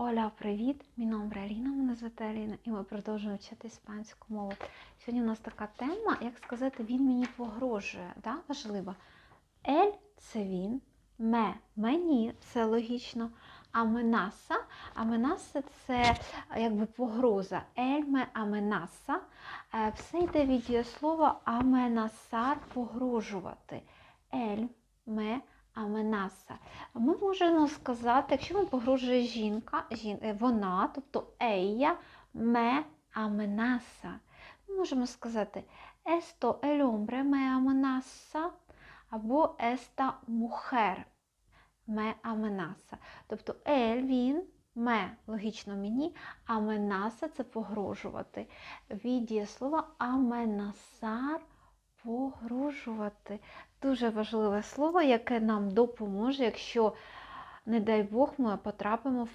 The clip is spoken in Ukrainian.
Оля, привіт! Мій номер Аліна, мене звати Аліна, і ми продовжуємо вчити іспанську мову. Сьогодні у нас така тема, як сказати, він мені погрожує. Да? Важливо. Ель це він, ме мені, все логічно. Аменаса. Аменаса це якби погроза. Ельме аменаса. Е, Все йде від дієслова аменасар погрожувати. Ель ме аменаса. Ми можемо сказати, якщо вам погрожує жінка, жін, е, вона, тобто ея ме аменаса. Ми можемо сказати el hombre me amenaza або esta mujer me amenaza. Тобто ель, він, ме, логічно мені, аменаса це погрожувати. Від дієслова аменасар погрожувати. Дуже важливе слово, яке нам допоможе, якщо, не дай Бог, ми потрапимо в